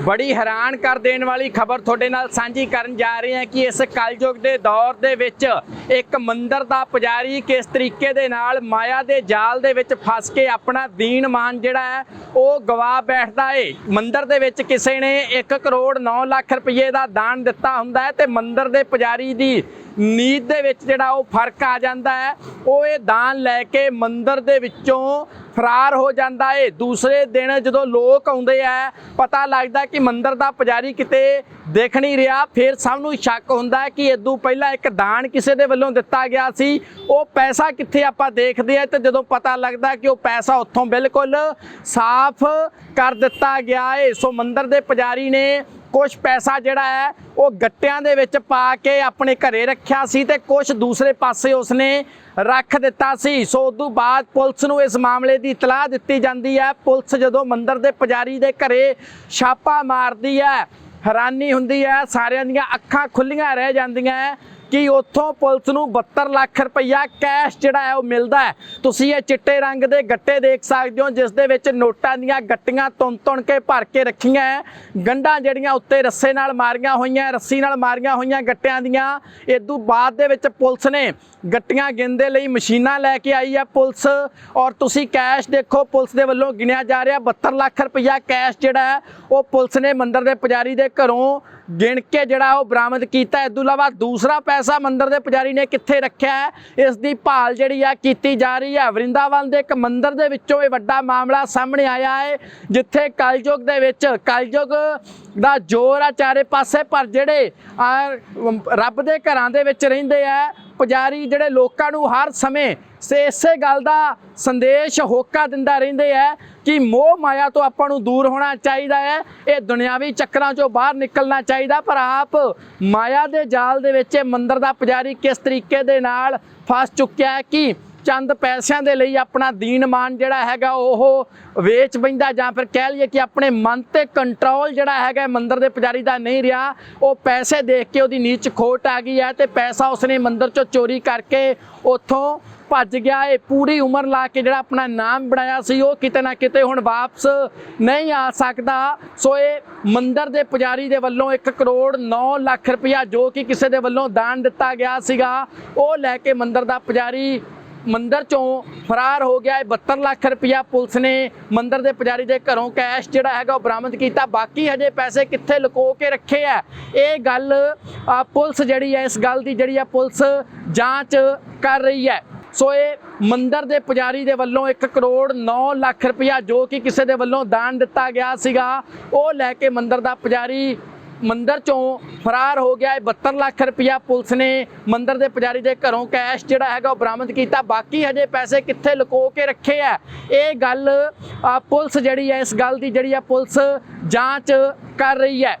ਬੜੀ ਹੈਰਾਨ ਕਰ ਦੇਣ ਵਾਲੀ ਖਬਰ ਤੁਹਾਡੇ ਨਾਲ ਸਾਂਝੀ ਕਰਨ ਜਾ ਰਹੇ ਹਾਂ ਕਿ ਇਸ ਕਲਯੁਗ ਦੇ ਦੌਰ ਦੇ ਵਿੱਚ ਇੱਕ ਮੰਦਰ ਦਾ ਪੁਜਾਰੀ ਕਿਸ ਤਰੀਕੇ ਦੇ ਨਾਲ ਮਾਇਆ ਦੇ ਜਾਲ ਦੇ ਵਿੱਚ ਫਸ ਕੇ ਆਪਣਾ ਦੀਨ ਮਾਨ ਜਿਹੜਾ ਹੈ ਉਹ ਗਵਾ ਬੈਠਦਾ ਏ। ਮੰਦਰ ਦੇ ਵਿੱਚ ਕਿਸੇ ਨੇ 1 ਕਰੋੜ 9 ਲੱਖ ਰੁਪਏ ਦਾ ਦਾਨ ਦਿੱਤਾ ਹੁੰਦਾ ਹੈ ਤੇ ਮੰਦਰ ਦੇ ਪੁਜਾਰੀ ਦੀ ਨੀਤ ਦੇ ਵਿੱਚ ਜਿਹੜਾ ਉਹ ਫ਼ਰਕ ਆ ਜਾਂਦਾ ਹੈ। ਉਹ ਇਹ ਦਾਨ ਲੈ ਕੇ ਮੰਦਰ ਦੇ ਵਿੱਚੋਂ ਫਰਾਰ ਹੋ ਜਾਂਦਾ ਏ। ਦੂਸਰੇ ਦਿਨ ਜਦੋਂ ਲੋਕ ਆਉਂਦੇ ਆ, ਪਤਾ ਲੱਗਦਾ ਕਿ ਮੰਦਰ ਦਾ ਪੁਜਾਰੀ ਕਿਤੇ ਦੇਖ ਨਹੀਂ ਰਿਹਾ। ਫਿਰ ਸਭ ਨੂੰ ਸ਼ੱਕ ਹੁੰਦਾ ਕਿ ਇਦੋਂ ਪਹਿਲਾਂ ਇੱਕ ਦਾਨ ਕਿਸੇ ਦੇ ਵੱਲੋਂ ਦਿੱਤਾ ਗਿਆ ਸੀ। ਉਹ ਪੈਸਾ ਕਿੱਥੇ ਆਪਾਂ ਦੇਖਦੇ ਆ ਤੇ ਜਦੋਂ ਪਤਾ ਲੱਗਦਾ ਕਿ ਉਹ ਪੈਸਾ ਉੱਥੋਂ ਬਿਲਕੁਲ ਸਾਫ਼ ਕਰ ਦਿੱਤਾ ਗਿਆ ਏ। ਸੋ ਮੰਦਿਰ ਦੇ ਪੁਜਾਰੀ ਨੇ ਕੁਝ ਪੈਸਾ ਜਿਹੜਾ ਹੈ, ਉਹ ਗੱਟਿਆਂ ਦੇ ਵਿੱਚ ਪਾ ਕੇ ਆਪਣੇ ਘਰੇ ਰੱਖਿਆ ਸੀ ਤੇ ਕੁਝ ਦੂਸਰੇ ਪਾਸੇ ਉਸਨੇ ਰੱਖ ਦਿੱਤਾ ਸੀ। ਸੋ ਉਸ ਤੋਂ ਬਾਅਦ ਪੁਲਿਸ ਨੂੰ ਇਸ ਮਾਮਲੇ ਦੀ ਇਤਲਾਹ ਦਿੱਤੀ ਜਾਂਦੀ ਹੈ। ਪੁਲਿਸ ਜਦੋਂ ਮੰਦਰ ਦੇ ਪੁਜਾਰੀ ਦੇ ਘਰੇ ਛਾਪਾ ਮਾਰਦੀ ਹੈ, ਹੈਰਾਨੀ ਹੁੰਦੀ ਹੈ, ਸਾਰਿਆਂ ਦੀਆਂ ਅੱਖਾਂ ਖੁੱਲੀਆਂ ਰਹਿ ਜਾਂਦੀਆਂ ਕਿ ਉੱਥੋਂ ਪੁਲਿਸ ਨੂੰ 72 ਲੱਖ ਰੁਪਈਆ ਕੈਸ਼ ਜਿਹੜਾ ਹੈ ਉਹ ਮਿਲਦਾ ਹੈ। ਤੁਸੀਂ ਇਹ ਚਿੱਟੇ ਰੰਗ ਦੇ ਗੱਟੇ ਦੇਖ ਸਕਦੇ ਹੋ, ਜਿਸ ਦੇ ਵਿੱਚ ਨੋਟਾਂ ਦੀਆਂ ਗੱਟੀਆਂ ਤੁੰਨ ਤੁੰਨ ਕੇ ਭਰ ਕੇ ਰੱਖੀਆਂ ਗੰਢਾਂ ਜਿਹੜੀਆਂ ਉੱਤੇ ਰੱਸੇ ਨਾਲ ਮਾਰੀਆਂ ਹੋਈਆਂ, ਰੱਸੀ ਨਾਲ ਮਾਰੀਆਂ ਹੋਈਆਂ ਗੱਟਿਆਂ ਦੀਆਂ। ਇਦੋਂ ਬਾਅਦ ਦੇ ਵਿੱਚ ਪੁਲਿਸ ਨੇ ਗੱਟੀਆਂ ਗਿਣਦੇ ਲਈ ਮਸ਼ੀਨਾਂ ਲੈ ਕੇ ਆਈ ਹੈ ਪੁਲਿਸ। ਔਰ ਤੁਸੀਂ ਕੈਸ਼ ਦੇਖੋ, ਪੁਲਿਸ ਦੇ ਵੱਲੋਂ ਗਿਣਿਆ ਜਾ ਰਿਹਾ 72 ਲੱਖ ਰੁਪਈਆ ਕੈਸ਼ ਜਿਹੜਾ ਹੈ, ਉਹ ਪੁਲਿਸ ਨੇ ਮੰਦਰ ਦੇ ਪੁਜਾਰੀ ਦੇ ਘਰੋਂ ਗਿਣ ਕੇ ਜਿਹੜਾ ਉਹ ਬਰਾਮਦ ਕੀਤਾ ਇਸ ਤੋਂ ਇਲਾਵਾ ਦੂਸਰਾ ਪੈਸਾ ਮੰਦਰ ਦੇ ਪੁਜਾਰੀ ਨੇ ਕਿੱਥੇ ਰੱਖਿਆ ਹੈ? ਇਸ ਦੀ ਭਾਲ ਜਿਹੜੀ ਆ ਕੀਤੀ ਜਾ ਰਹੀ ਹੈ। ਵਰਿੰਦਾਵਨ ਦੇ ਇੱਕ ਮੰਦਰ ਦੇ ਵਿੱਚੋਂ ਇਹ ਵੱਡਾ ਮਾਮਲਾ ਸਾਹਮਣੇ ਆਇਆ ਹੈ, ਜਿੱਥੇ ਕਲਯੁਗ ਦੇ ਵਿੱਚ, ਕਲਯੁਗ ਦਾ ਜ਼ੋਰ ਆ ਚਾਰੇ ਪਾਸੇ, ਪਰ ਜਿਹੜੇ ਰੱਬ ਦੇ ਘਰਾਂ ਦੇ ਵਿੱਚ ਰਹਿੰਦੇ ਆ ਪੁਜਾਰੀ ਜਿਹੜੇ ਲੋਕਾਂ ਨੂੰ ਹਰ ਸਮੇਂ ਸੇ ਇਸੇ ਗੱਲ ਦਾ ਸੰਦੇਸ਼ ਹੋਕਾ ਦਿੰਦਾ ਰਹਿੰਦੇ ਆ ਕਿ ਮੋਹ ਮਾਇਆ ਤੋਂ ਆਪਾਂ ਨੂੰ ਦੂਰ ਹੋਣਾ ਚਾਹੀਦਾ ਹੈ ਇਹ ਦੁਨਿਆਵੀ ਚੱਕਰਾਂ ਚੋਂ ਬਾਹਰ ਨਿਕਲਣਾ ਚਾਹੀਦਾ, ਪਰ ਆਪ ਮਾਇਆ ਦੇ ਜਾਲ ਦੇ ਵਿੱਚ ਇਹ ਮੰਦਰ ਦਾ ਪੁਜਾਰੀ ਕਿਸ ਤਰੀਕੇ ਦੇ ਨਾਲ ਫਸ ਚੁੱਕਿਆ ਹੈ ਕਿ ਚੰਦ ਪੈਸਿਆਂ ਦੇ ਲਈ ਆਪਣਾ ਦੀਨ ਮਾਨ ਜਿਹੜਾ ਹੈਗਾ ਉਹ ਵੇਚ ਬੈਂਦਾ ਜਾਂ ਫਿਰ ਕਹਿ ਲਈਏ ਕਿ ਆਪਣੇ ਮਨ ਤੇ ਕੰਟਰੋਲ ਜਿਹੜਾ ਹੈਗਾ ਮੰਦਰ ਦੇ ਪੁਜਾਰੀ ਦਾ ਨਹੀਂ ਰਿਹਾ। ਉਹ ਪੈਸੇ ਦੇਖ ਕੇ ਉਹਦੀ ਨੀਚ ਖੋਟ ਆ ਗਈ ਹੈ ਤੇ ਪੈਸਾ ਉਸਨੇ ਮੰਦਰ ਚੋਂ ਚੋਰੀ ਕਰਕੇ ਉੱਥੋਂ ਭੱਜ ਗਿਆ। ਇਹ ਪੂਰੀ ਉਮਰ ਲਾ ਕੇ ਜਿਹੜਾ ਆਪਣਾ ਨਾਮ ਬਣਾਇਆ ਸੀ, ਉਹ ਕਿਤੇ ਨਾ ਕਿਤੇ ਹੁਣ ਵਾਪਸ ਨਹੀਂ ਆ ਸਕਦਾ। ਸੋ ਇਹ ਮੰਦਰ ਦੇ ਪੁਜਾਰੀ ਦੇ ਵੱਲੋਂ 1 ਕਰੋੜ 9 ਲੱਖ ਰੁਪਇਆ ਜੋ ਕਿ ਕਿਸੇ ਦੇ ਵੱਲੋਂ ਦਾਨ ਦਿੱਤਾ ਗਿਆ ਸੀਗਾ, ਉਹ ਲੈ ਕੇ ਮੰਦਰ ਦਾ ਪੁਜਾਰੀ ਮੰਦਰ ਚੋਂ ਫਰਾਰ ਹੋ ਗਿਆ ਹੈ। 72 ਲੱਖ ਰੁਪਇਆ ਪੁਲਿਸ ਨੇ ਮੰਦਰ ਦੇ ਪੁਜਾਰੀ ਦੇ ਘਰੋਂ ਕੈਸ਼ ਜਿਹੜਾ ਹੈਗਾ ਉਹ ਬਰਾਮਦ ਕੀਤਾ। ਬਾਕੀ ਹਜੇ ਪੈਸੇ ਕਿੱਥੇ ਲੁਕੋ ਕੇ ਰੱਖੇ ਆ? ਇਹ ਗੱਲ ਪੁਲਿਸ ਜਿਹੜੀ ਹੈ, ਇਸ ਗੱਲ ਦੀ ਜਿਹੜੀ ਆ, ਪੁਲਿਸ ਜਾਂਚ ਕਰ ਰਹੀ ਹੈ। ਸੋ ਇਹ ਮੰਦਰ ਦੇ ਪੁਜਾਰੀ ਦੇ ਵੱਲੋਂ 1 ਕਰੋੜ 9 ਲੱਖ ਰੁਪਇਆ ਜੋ ਕਿ ਕਿਸੇ ਦੇ ਵੱਲੋਂ ਦਾਨ ਦਿੱਤਾ ਗਿਆ ਸੀਗਾ, ਉਹ ਲੈ ਕੇ ਮੰਦਰ ਦਾ ਪੁਜਾਰੀ ਮੰਦਰ ਚੋਂ ਫਰਾਰ ਹੋ ਗਿਆ ਹੈ। 72 ਲੱਖ ਰੁਪਇਆ ਪੁਲਿਸ ਨੇ ਮੰਦਰ ਦੇ ਪੁਜਾਰੀ ਦੇ ਘਰੋਂ ਕੈਸ਼ ਜਿਹੜਾ ਹੈਗਾ ਉਹ ਬਰਾਮਦ ਕੀਤਾ। ਬਾਕੀ ਹਜੇ ਪੈਸੇ ਕਿੱਥੇ ਲੁਕੋ ਕੇ ਰੱਖੇ ਆ? ਇਹ ਗੱਲ ਪੁਲਿਸ ਜਿਹੜੀ ਹੈ, ਇਸ ਗੱਲ ਦੀ ਜਿਹੜੀ ਆ ਪੁਲਿਸ ਜਾਂਚ ਕਰ ਰਹੀ ਹੈ।